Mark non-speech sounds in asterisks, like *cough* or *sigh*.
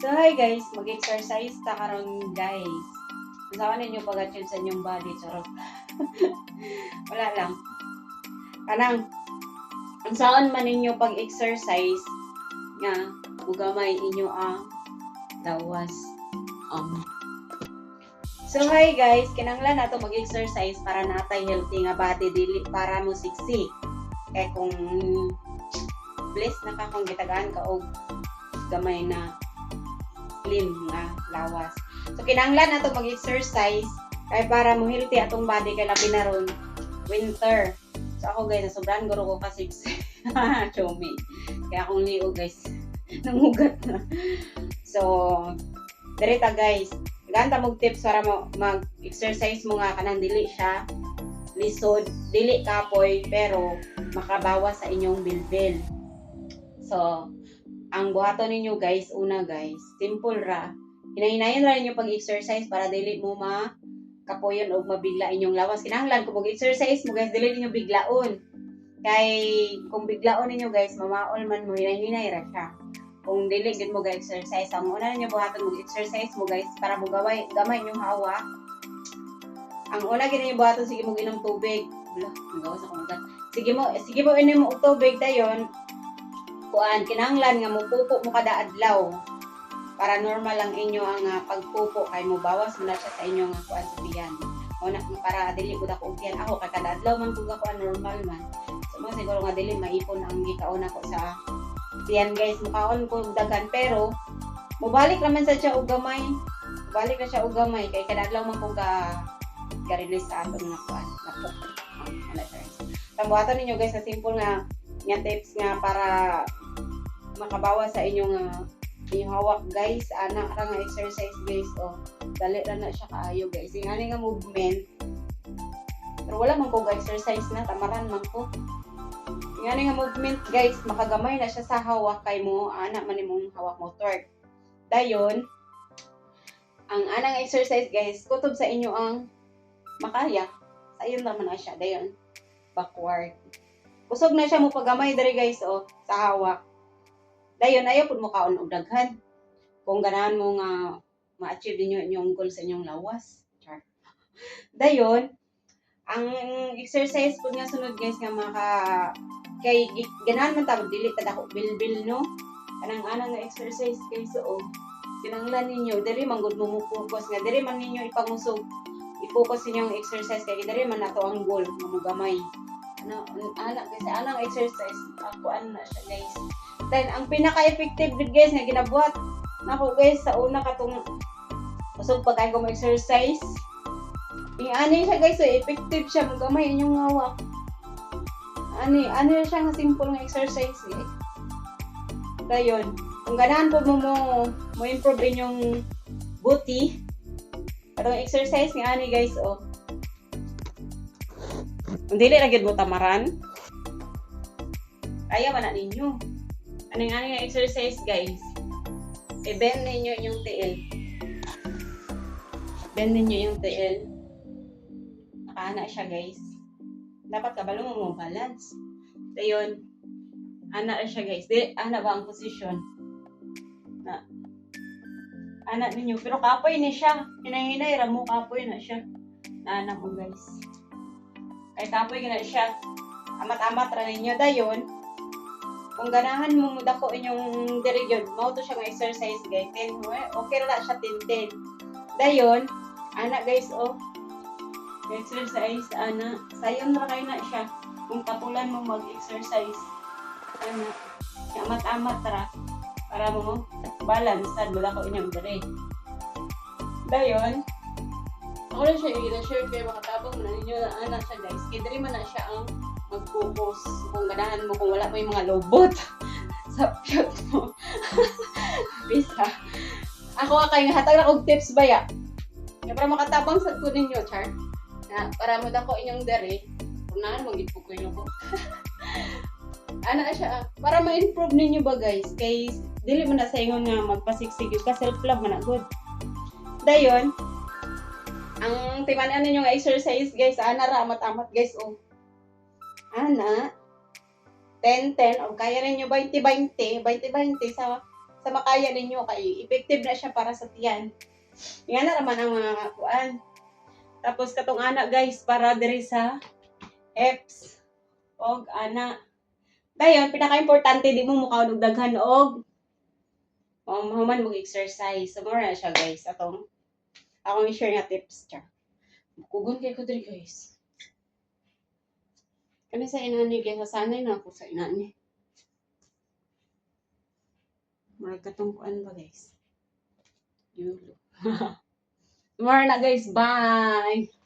So hi guys, mag-exercise ta karon guys. Usawan ninyo pag-achieve sa inyong body, charot. *laughs* Wala lang. Kanang, ang saan man ninyo pag-exercise nga, ugamay inyo ang dawas. Um. So hi guys, kinanglan nato mag-exercise para natay healthy nga body dili para mo siksi. Kaya kung blessed na ka kung gitagaan ka og gamay na slim nga lawas. So kinahanglan nato mag-exercise kay para mo healthy atong body kay labi na ron winter. So ako guys, sobrang guro ko kasi *laughs* chomi. Kaya akong lio guys, *laughs* nangugat na. So, direta guys, ganta mong tips para mo mag-exercise mo nga kanang dili siya lisod, dili kapoy, pero makabawas sa inyong bilbil. So, ang buhaton ninyo guys, una guys, simple ra. Hinahinayan ra ninyo pag-exercise para dili mo ma kapoyon o mabigla inyong lawas. Kinahanglan kung mag-exercise mo guys, dili ninyo biglaon. Kay kung biglaon ninyo guys, mamaol man mo, hinahinay ra siya. Kung dili gid mo ga-exercise, ang una ninyo buhaton mag-exercise mo guys para mo gaway gamay inyong hawak. Ang una gid buhaton sige mo ginom tubig. Wala, magawas ako mga Sige mo, sige mo inom og tubig dayon. Kuan kinahanglan nga mo pupo mo kada adlaw para normal lang inyo ang uh, pagpupo kay mo bawas mo na siya sa inyo nga kuan sa tiyan. O na para dili ko ako tiyan ako kay kada adlaw man ko kuan normal man. So mo siguro nga dili maipon ang gikaon ako sa tiyan guys mukaon ko daghan pero mubalik naman sa siya og gamay. Balik na siya og gamay kay kada adlaw man ko ga ga-release sa aton nga kuan na po. Ano siya. Tambuhaton ninyo guys sa simple nga nga tips nga para makabawas sa inyong uh, inyong hawak guys. Ana ra nga exercise guys. Oh dali ra na siya kaayo guys. Yung ani nga movement pero wala man ko exercise na tamaran man ko. Yung ani nga movement guys makagamay na siya sa hawak kay mo ana man imong hawak mo torque dayon ang anang exercise guys kutob sa inyo ang makaya. Sayon naman na siya dayon. Backward. Kusog na siya mo pagamay diri guys oh sa hawak. Dayon ayo pud mo kaon og daghan. Kung ganahan mo nga ma-achieve ninyo inyong goal sa inyong lawas. Char. Dayon ang exercise pud nga sunod guys nga maka kay ganahan man ta dili ta dako bilbil no. Kanang anang nga exercise guys oh. Kinanglan ninyo diri man gud mo focus nga diri man ninyo ipangusog i-focus ninyong exercise kay diri man nato ang goal nga mo gamay ano, anak kasi anang exercise ako ano na siya guys then ang pinaka-effective guys nga ginabuhat nako guys sa una katong usog pa kayo exercise. Yung ani siya guys so effective siya. Magamay inyong hawak ani ano siya nga simple nga exercise eh. Dayon kung ganahan po mo mo mo improve inyong booty katong exercise nga ani guys oh. Kung dili ra gyud mo tamaran, kaya man na ninyo. Aning nga exercise guys. I-bend ninyo yung tiil. Bend ninyo yung tiil. Nakaana siya guys. Dapat kabalo mo balance. Dayon, ana ra siya guys. Di, ana ba ang position? Na, ana ninyo. Pero kapoy ni siya. Hinahinay ra mo, kapoy na siya. Na ana mo guys kay kapoy gina siya amat-amat ra ninyo dayon kung ganahan mo mo dako inyong diri gyud mao to siya nga exercise guys. Then okay ra siya tintin. Dayon ana guys oh. Exercise ana. Sayon ra kay na siya. Kung kapulan mo mag-exercise ana. Amat-amat ra. Para mo balance sad wala ko inyong diri. Dayon ako na siya i-share kay mga tabang na ninyo na anak siya guys. Kaya dali man na siya ang mag-focus kung ganahan mo kung wala mo yung mga lobot sa piyot mo. Bisa. Ako nga kayo hatag na kong tips ba ya? Kaya para makatabang sa ko ninyo, Char. Na, para mo dako inyong dere, unahan mo gipog ko inyo ko. Ana siya, para ma-improve ninyo ba guys? Kay dili mo na sa ingon nga magpasiksig ka self-love man na good. Dayon, ang timanan ninyo nga exercise guys, ana ra amat-amat guys oh. Ana 10 10 o kaya ninyo 20 20, 20 20 sa sa makaya ninyo kay effective na siya para sa tiyan. Yan na naman ang mga kuan. Tapos katong anak guys para diri sa Eps og ana. Dayon pinaka-importante di mo mukha og daghan og um, human mo exercise. So na siya guys atong akong i-share nga tips siya. Kugon kay ko diri guys. Kani sa inani guys, sanay na ako sa inani. Murag katong kuan ba guys? Yulo. *laughs* More na guys, bye!